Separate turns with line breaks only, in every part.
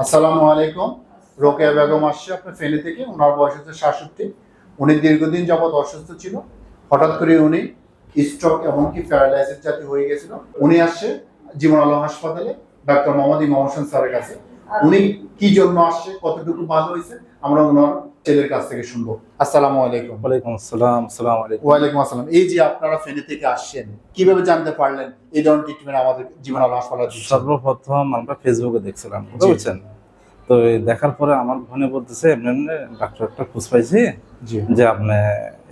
আসসালামু আলাইকুম। রোকেয়া বেগম আসছে আপনার ফেনে থেকে। ওনার বয়স হচ্ছে সাতষট্টি। উনি দীর্ঘদিন যাবৎ অসুস্থ ছিল। হঠাৎ করে উনি স্ট্রোক এমনকি প্যারালাইসিস জাতীয় হয়ে গেছিল। উনি আসছে জীবন আলম হাসপাতালে, ডাক্তার মোহাম্মদ ইমাম হোসেন স্যারের কাছে। উনি কি জন্য আসছে কতটুকু ভালো হয়েছে আমরা ওনার ছেলের কাছ থেকে শুনব। আসসালামু আলাইকুম।
ওয়ালাইকুম আসসালাম আসসালাম আলাইকুম।
ওয়ালাইকুম আসসালাম। এই যে আপনারা ফেনী থেকে আসছেন কীভাবে জানতে পারলেন এই ধরনের ট্রিটমেন্ট আমাদের জীবন আলো হাসপাতালে?
সর্বপ্রথম আমরা ফেসবুকে দেখছিলাম। পারছেন? তো দেখার পরে আমার বোনে বলতেছে এমনি এমনি ডাক্তার একটা খোঁজ পাইছি যে আপনি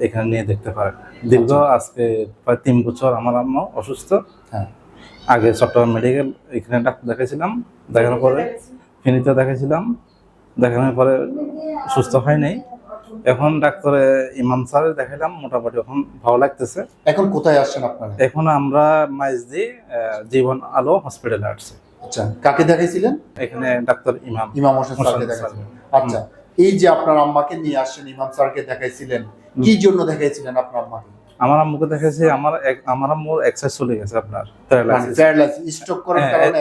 এখানে নিয়ে দেখতে পারেন। দীর্ঘ আজকে প্রায় তিন বছর আমার আম্মা অসুস্থ।
হ্যাঁ।
আগে চট্টগ্রাম মেডিকেল এখানে ডাক্তার দেখাইছিলাম দেখানোর পরে ফেনীতে দেখাইছিলাম। দেখানোর পরে সুস্থ হয় নাই। এখন ডাক্তারে ইমাম স্যারের দেখাইলাম মোটামুটি এখন ভালো লাগতেছে।
এখন কোথায় আসছেন আপনারা?
এখন আমরা মাইজদি আহ, জীবন আলো হসপিটালে আসছি।
আচ্ছা কাকে দেখাইছিলেন?
এখানে ডাক্তার ইমাম
ইমাম হোসেন স্যারকে
স্যার।
দেখাইছিলেন। আচ্ছা এই যে আপনার আম্মাকে নিয়ে আসছেন ইমাম স্যারকে দেখাইছিলেন কি জন্য দেখাইছিলেন আপনার আম্মাকে?
আমার আম্মুকে দেখেছি আমার আমার আম্মুর এক্সারসাইজ চলে গেছে আপনার প্যারালাইসিস
প্যারালাইসিস স্ট্রোক করার কারণে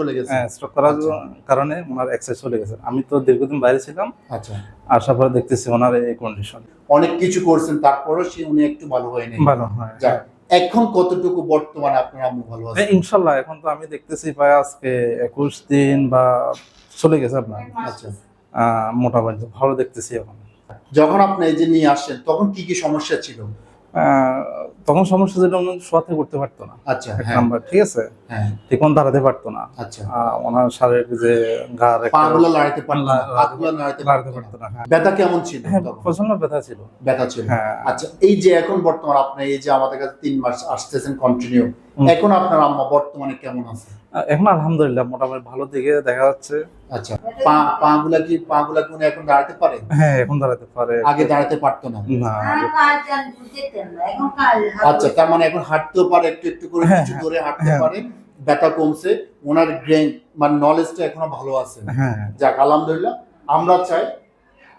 চলে গেছে।
স্ট্রোক করার। কারণে ওনার এক্সারসাইজ চলে গেছে। আমি তো দীর্ঘদিন বাইরে ছিলাম
আচ্ছা।
আসার পরে দেখতেছি ওনার এই কন্ডিশন
অনেক কিছু করছেন তারপরও সে উনি একটু ভালো হয়নি
ভালো হয়।
এখন কতটুকু বর্তমানে আপনার আম্মু ভালো আছে?
হ্যাঁ, ইনশাল্লাহ এখন তো আমি দেখতেছি প্রায় আজকে একুশ দিন বা চলে গেছে আপনার।
আচ্ছা।
মোটামুটি ভালো দেখতেছি এখন।
যখন আপনি এই যে নিয়ে আসছেন তখন কি কি সমস্যা ছিল?
uh, তখন সমস্যা যেটা উনি শোয়াতে করতে পারতো না।
আচ্ছা
এক
হ্যাঁ।
নাম্বার ঠিক আছে?
হ্যাঁ।
ঠিক মতো দাঁড়াতে পারতো না।
আচ্ছা।
ওনার শারীরিক যে
পাগুলো লাড়াতে পারতো না হাতগুলো পারতো না
হ্যাঁ।
ব্যথা কেমন ছিল?
প্রচণ্ড ব্যথা ছিল।
ব্যথা ছিল। আচ্ছা এই যে এখন বর্তমান আপনি এই যে আমাদের কাছে তিন মাস আসতেছেন কন্টিনিউ এখন আপনার আম্মা বর্তমানে কেমন আছে?
এখন আলহামদুলিল্লাহ মোটামুটি ভালো দিকে দেখা যাচ্ছে।
আচ্ছা পা পা গুলা কি পা গুলা কি উনি এখন দাঁড়াতে পারে?
হ্যাঁ এখন দাঁড়াতে পারে।
আগে দাঁড়াতে পারতো না।
না
আচ্ছা তার মানে এখন হাঁটতেও পারে একটু একটু করে
হ্যাঁ,
কিছু
হ্যাঁ,
ধরে হাঁটতে
হ্যাঁ।
পারে ব্যথা কমছে ওনার ব্রেন মানে নলেজটা এখনও ভালো আছে। যাক আলহামদুলিল্লাহ আমরা চাই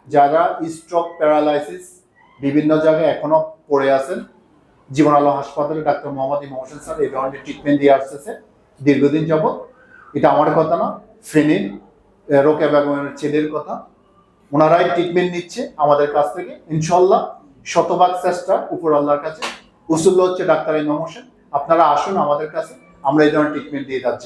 যারা স্ট্রোক প্যারালাইসিস বিভিন্ন জায়গায় এখনও পড়ে আছেন জীবন আলো হাসপাতালে ডাক্তার মোহাম্মদ ইমাম হোসেন স্যার এই ধরনের ট্রিটমেন্ট দিয়ে আসতেছে দীর্ঘদিন যাবৎ। এটা আমার কথা না ফেনীর আহ, রোকেয়া বেগমের ছেলের কথা। ওনারাই ট্রিটমেন্ট নিচ্ছে আমাদের কাছ থেকে ইনশাল্লাহ শতভাগ চেষ্টা উপর আল্লাহর কাছে। উসুল্ল হচ্ছে ডাক্তার ইমাম হোসেন। আপনারা আসুন আমাদের কাছে, আমরা এই ধরনের ট্রিটমেন্ট দিয়ে যাচ্ছি।